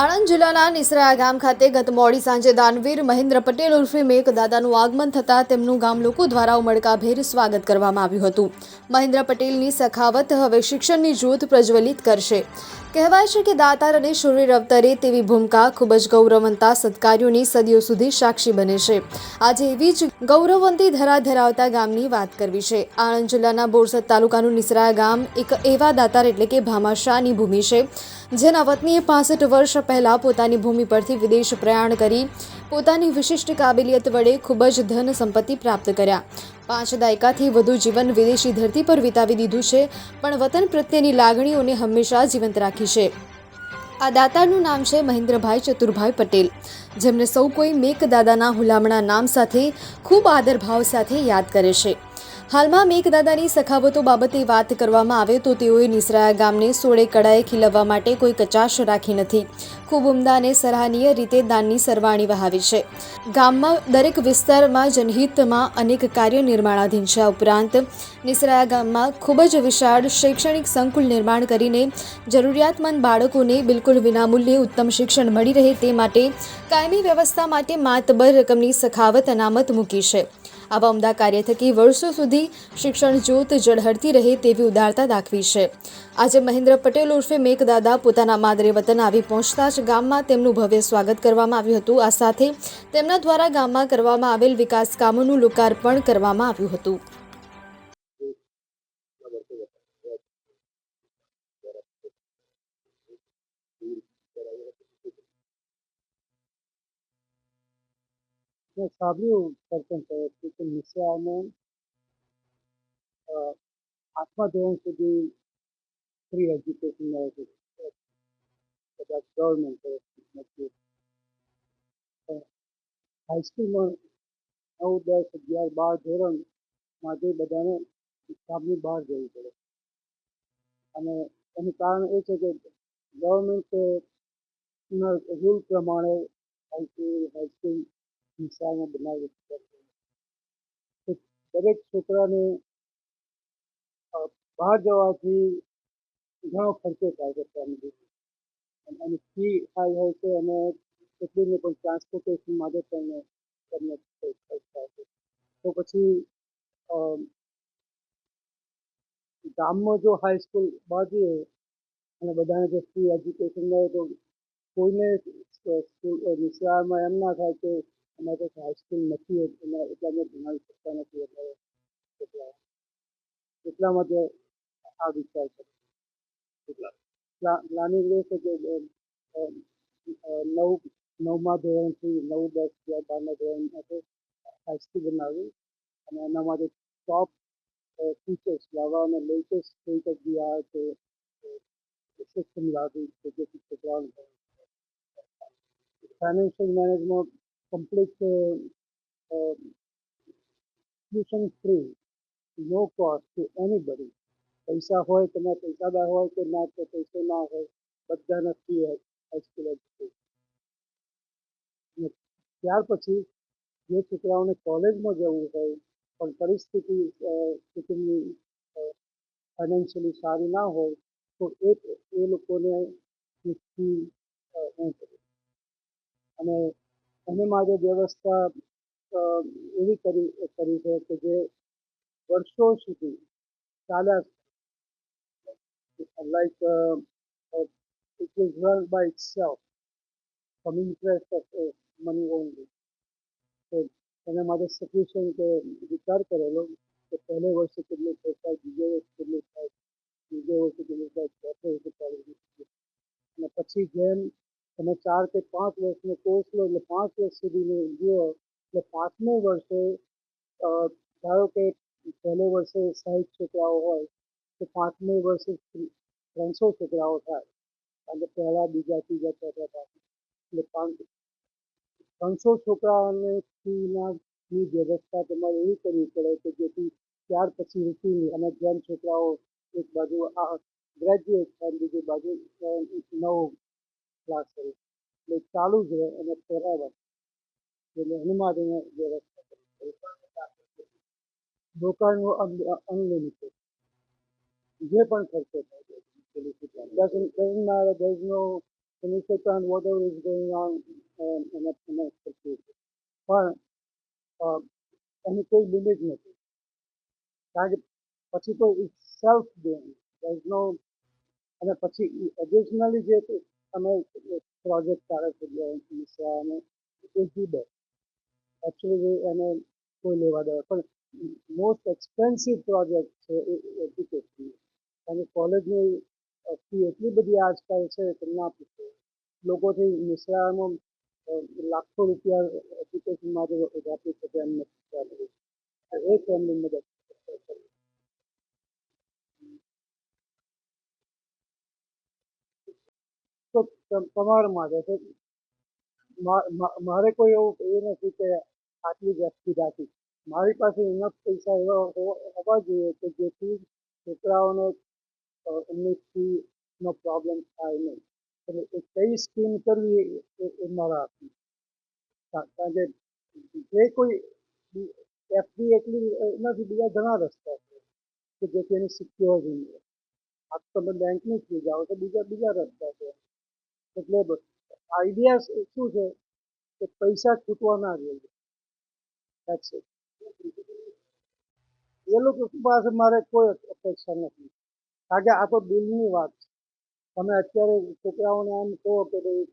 આણંદ જિલ્લાના નિસરાયા ગામ ખાતે ગત મોડી સાંજે દાનવીર મહેન્દ્ર પટેલ ઉર્ફે મેક દાદાનું આગમન થતાં તેમનું ગામ લોકો દ્વારા ઉમળકાભેર સ્વાગત કરવામાં આવ્યું હતું. મહેન્દ્ર પટેલની સખાવત હવે શિક્ષણની જ્યોત પ્રજ્વલિત કરશે. કહેવાય છે કે દાતાર અને શૂરવીર અવતરે તેવી ભૂમિકા ખૂબ જ ગૌરવવંતા સત્કાર્યોની સદીઓ સુધી સાક્ષી બને છે. આજે એવી જ ગૌરવવંતી ધરા ધરાવતા ગામની વાત કરવી છે. આણંદ જિલ્લાના બોરસદ તાલુકાનું નિસરા ગામ એક એવા દાતાર એટલે કે ભામાશાહની ભૂમિ છે. જેના વતનીએ પાસઠ વર્ષ પહેલાં પોતાની ભૂમિ પરથી વિદેશ પ્રયાણ કરી પોતાની વિશિષ્ટ કાબેલિયત વડે ખૂબ જ ધન સંપત્તિ પ્રાપ્ત કર્યા. પાંચ દાયકાથી વધુ જીવન વિદેશી ધરતી પર વિતાવી દીધું છે, પણ વતન પ્રત્યેની લાગણીઓને હંમેશા જીવંત રાખી છે. આ દાતાનું નામ છે મહેન્દ્રભાઈ ચતુરભાઈ પટેલ. જેમને સૌ કોઈ મેક દાદાના હુલામણા નામ સાથે ખૂબ આદરભાવ સાથે યાદ કરે છે. હાલમાં મેઘદાદાની સખાવતો બાબતે વાત કરવામાં આવે તો તેઓએ નિસરાયા ગામને સોળે કડાએ ખીલવવા માટે કોઈ કચાશ રાખી નથી. ખૂબ ઉમદા અને સરાહનીય રીતે દાનની સરવાણી વહાવી છે. ગામમાં દરેક વિસ્તારમાં જનહિતમાં અનેક કાર્ય નિર્માણાધીન છે. ઉપરાંત નિસરાયા ગામમાં ખૂબ જ વિશાળ શૈક્ષણિક સંકુલ નિર્માણ કરીને જરૂરિયાતમંદ બાળકોને બિલકુલ વિનામૂલ્યે ઉત્તમ શિક્ષણ મળી રહે તે માટે કાયમી વ્યવસ્થા માટે માતબર રકમની સખાવત અનામત મૂકી છે. આવા ઉમદા કાર્ય થકી વર્ષો સુધી શિક્ષણ જ્યોત ઝળહળતી રહે તેવી ઉદારતા દાખવી છે. આજે મહેન્દ્ર પટેલ ઉર્ફે મેઘદાદા પોતાના માદરે વતન આવી પહોંચતા જ ગામમાં તેમનું ભવ્ય સ્વાગત કરવામાં આવ્યું હતું. આ સાથે તેમના દ્વારા ગામમાં કરવામાં આવેલ વિકાસ કામોનું લોકાર્પણ કરવામાં આવ્યું હતું. સાંભળ્યું સરપંચ સાહેબથી કે મિશ્રાને આઠમા ધોરણ સુધી ફ્રી એજ્યુકેશન મળે છે. કદાચ ગવર્મેન્ટ તરફથી નથી. હાઈસ્કૂલમાં નવ, દસ, અગિયાર, બાર ધોરણ માટે બધાને હિસાબની બહાર જવું પડે. અને એનું કારણ એ છે કે ગવર્મેન્ટ રૂલ પ્રમાણે હાઈસ્કૂલ હાઈસ્કૂલ નિશાળમાં બનાવી દરેક છોકરાને બહાર જવાથી ઘણો ખર્ચો થાય છે ફેમિલી અને ફી હાઈ હોય છે અને એટલીને પણ ટ્રાન્સપોર્ટેશન માટે પણ તમને ખર્ચ થાય છે. તો પછી ગામમાં જો હાઈસ્કૂલ બાજુ અને બધાને જો ફ્રી એજ્યુકેશન મળે તો કોઈને નિશાળમાં એમ ના થાય કે અમારે તો હાઈસ્કૂલ નથી એના એટલા અમે ભણાવી શકતા નથી એટલે એટલા. એટલા માટે આ વિચાર છે. પ્લાનિંગ રહેશે કે નવ, નવમા ધોરણથી નવ, દસ, અગિયાર બારના ધોરણ માટે હાઈસ્કૂલ બનાવી અને એના માટે ટોપ ટીચર્સ લાવવા અને latest of the art system લાવી કે જેથી છોકરાઓને financial management complete tuition free no cost to anybody. પૈસા હોય તમે પૈસાદાર હોય કે ના તો પૈસો ના હોય, બધાને ફ્રી હાઈસ્કૂલ એજ્યુકેશન ત્યાર પછી જે છોકરાઓને કોલેજમાં જવું હોય, પણ પરિસ્થિતિ કુટુંબની ફાઇનાન્શિયલી સારી ના હોય, તો એ એ લોકોને ફી અને એને માટે વ્યવસ્થા એવી કરી કરી છે કે જે વર્ષો સુધી ચાલ્યા like it will run by itself. From interest of uh, money only. તો એના માટે સફિશિયન્ટ વિચાર કરેલો કે પહેલે વર્ષે કેટલું થાય બીજે વર્ષે કેટલું થાય બીજે વર્ષે કેટલું થાય ચોથે વર્ષે અને પછી જેમ તમે ચાર કે પાંચ વર્ષનો કોર્સ લો, એટલે પાંચ વર્ષ સુધીનો ગયો એટલે પાંચમે વર્ષે ધારો કે પહેલે વર્ષે સાહીઠ છોકરાઓ હોય, તો પાંચમે વર્ષે ત્રણસો છોકરાઓ થાય. અને પહેલા, બીજા, ત્રીજા, ચોથા, પાંચમા. એટલે પાંચ, ત્રણસો છોકરાઓને ફીના વ્યવસ્થા તમારે એવી કરવી પડે કે જેથી ત્યાર પછી રૂટીન અને જેમ છોકરાઓ એક બાજુ આ ગ્રેજ્યુએટ થાય બીજી બાજુ નવો ક્લાસ કરે. એટલે ચાલુ જ રહે અને બરાબર એટલે એની માટેની વ્યવસ્થા પડે રોકાણનું અનલિમિટેડ. જે પણ ખર્ચો થાય doesn't doesn't matter there is no Minnesota and whatever is going on in a, in a પણ એની કોઈ લિમિટ નથી. કારણ કે પછી તો ઇટ સેલ્ફ દેર નો અને પછી એડિશનલી જે તમે પ્રોજેક્ટ ચાલે છે વિસા અને જુદો. એકચ્યુઅલી એને કોઈ લેવા દેવા. પણ મોસ્ટ એક્સપેન્સિવ પ્રોજેક્ટ છે એ એજ્યુકેશન અને કોલેજની ફી એટલી બધી આજકાલ છે કે ના પૂછો. લોકોથી મિશ્રામાં લાખો રૂપિયા એજ્યુકેશન માટે આપી શકે એમ નથી એક એમની મદદ તો તમારા માટે મા- મારે કોઈ એવું એ નથી કે આટલી વ્યક્તિ રાખી. મારી પાસે ઇનફ પૈસા એવા હોવા જોઈએ કે જેથી છોકરાઓને એમની ફી નો પ્રોબ્લેમ થાય નહીં. એટલે એ કઈ સ્કીમ કરવી એ- મારા હાથમાં. કારણ કે જે કોઈ એફડી એટલી એનાથી નથી બીજા ઘણા રસ્તા છે કે જેથી એની સિક્યોરિટી મળે આ તો તમે બેંકની જ જાઓ તો બીજા બીજા રસ્તા છે. એટલે આઈડિયા શું છે? કે પૈસા છૂટવા ના જોઈએ એ લોકો પાસે મારે કોઈ અપેક્ષા નથી. કારણ કે આ તો દિલની વાત છે. તમે અત્યારે છોકરાઓને એમ કહો કે ભાઈ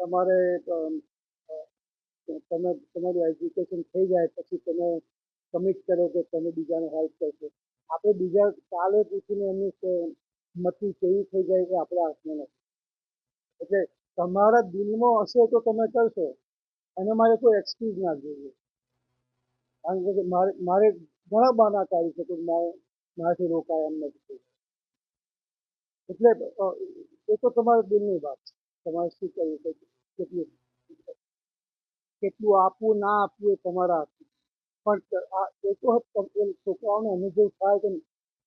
તમારે તમે, તમારું એજ્યુકેશન થઈ જાય પછી તમે કમિટ કરો કે તમે બીજાને હેલ્પ કરશો. આપણે બીજા કાલે પૂછીને એમની મતી કેવી થઈ જાય કે આપણા હાથમાં નથી. એટલે તમારા દિલમાં હશે તો તમે કરશો. અને મારે કોઈ એક્સક્યુઝ ના જોઈએ. કારણ કે મારે મારે ઘણા બાના કાઢી શકે મારે, મારાથી રોકાય એમ નથી એટલે એ તો તમારા દિલની વાત છે. તમારે શું કરવું કેટલું કેટલું આપવું, ના આપવું એ તમારા પણ એ તો છોકરાઓને અનુભવ થાય કે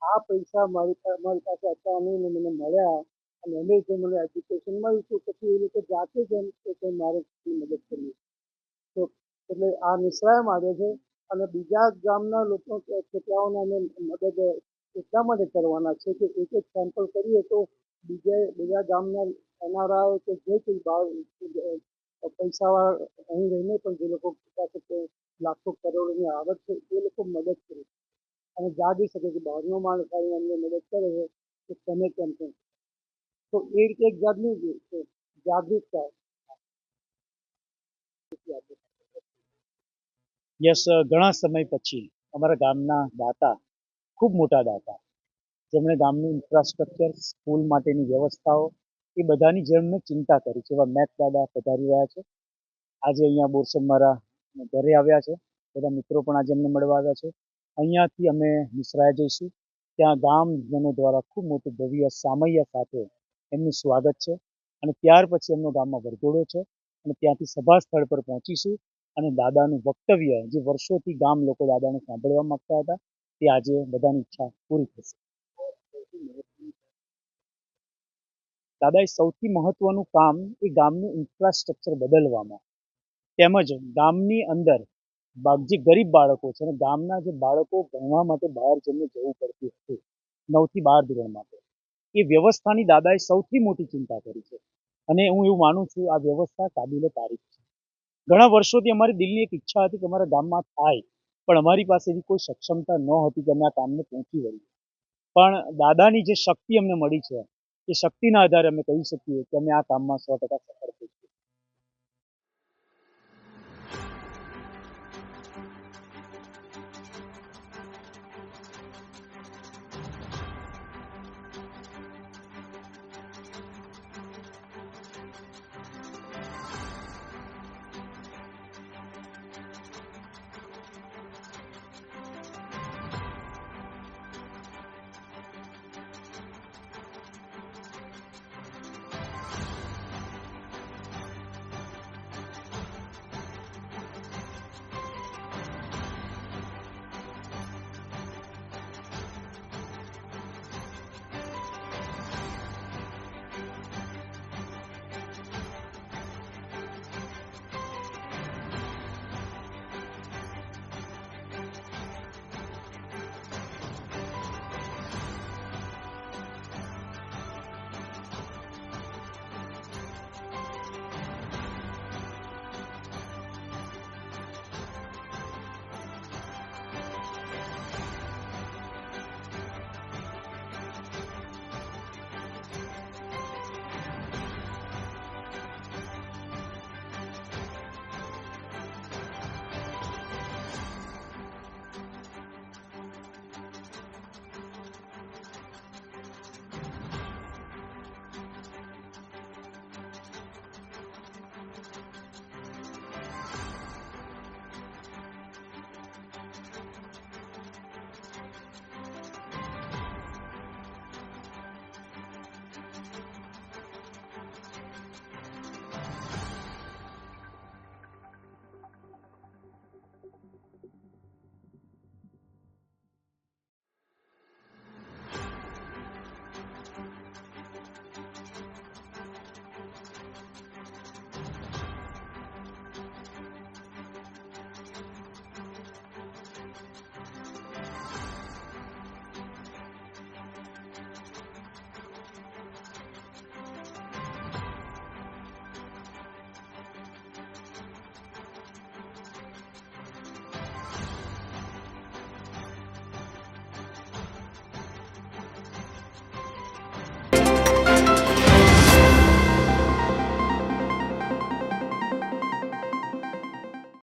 આ પૈસા મારી મારી પાસે હતા નહીં મને મળ્યા. અને એને જે મને એજ્યુકેશન મળ્યું તો પછી એ લોકો જાતે જ એમ કે કે મારે મદદ કરવી તો એટલે આ નિશ્રાય માટે છે અને બીજા ગામના લોકો છોકરાઓને અમે મદદ એટલા માટે કરવાના છે કે એક એક સેમ્પલ કરીએ તો બીજા બીજા ગામના એનઆરઆઈ કે જે કંઈ બહાર પૈસાવાળા અહીં રહીને પણ જે લોકો પાસે લાખો કરોડોની આવક છે, એ લોકો મદદ કરે અને જાગી શકે કે બહારનો માણસ આવીને અમને મદદ કરે છે, તો તમે કેમ કેમ તો એ રીતે એક જાતનું જાગૃતતા. યસ ઘણા સમય પછી અમારા ગામના દાતા, ખૂબ મોટા દાતા, જેમણે ગામનું ઇન્ફ્રાસ્ટ્રક્ચર સ્કૂલ માટેની વ્યવસ્થાઓ, એ બધાની જેમને ચિંતા કરી છે. એવા મેક દાદા પધારી રહ્યા છે. આજે અહીંયા બોરસદ મારા ઘરે આવ્યા છે. બધા મિત્રો પણ આજે અમને મળવા આવ્યા છે. અહીંયાથી અમે મિશ્રાએ જઈશું. ત્યાં ગામજનો દ્વારા ખૂબ મોટું ભવ્ય સામૈયા સાથે એમનું સ્વાગત છે અને ત્યાર પછી એમનો ગામમાં વરઘોડો છે અને ત્યાંથી સભા સ્થળ પર પહોંચીશું અને દાદાનું વક્તવ્ય જે વર્ષોથી ગામ લોકો દાદાને સાંભળવા માંગતા હતા, તે આજે બધાની ઈચ્છા પૂરી થશે. દાદાએ સૌથી મહત્વનું કામ એ ગામનું ઇન્ફ્રાસ્ટ્રક્ચર બદલવામાં. તેમજ ગામની અંદર જે ગરીબ બાળકો છે અને ગામના જે બાળકો ભણવા માટે બહાર જઈને જવું પડતું હતું, નવથી બાર ધોરણ માટે. એ વ્યવસ્થાની દાદાએ સૌથી મોટી ચિંતા કરી છે. અને હું એવું માનું છું, આ વ્યવસ્થા કાબિલે તારીફ છે. ઘણા વર્ષોથી અમારી દિલની એક ઈચ્છા હતી કે અમારા ગામમાં થાય, પણ અમારી પાસે કોઈ સક્ષમતા ન હતી કે અમે આ કામને પહોંચી વળીએ. પણ દાદાની જે શક્તિ અમને મળી છે, એ શક્તિના આધારે અમે કહી શકીએ કે અમે આ કામમાં સો ટકા સફળ થઈશું.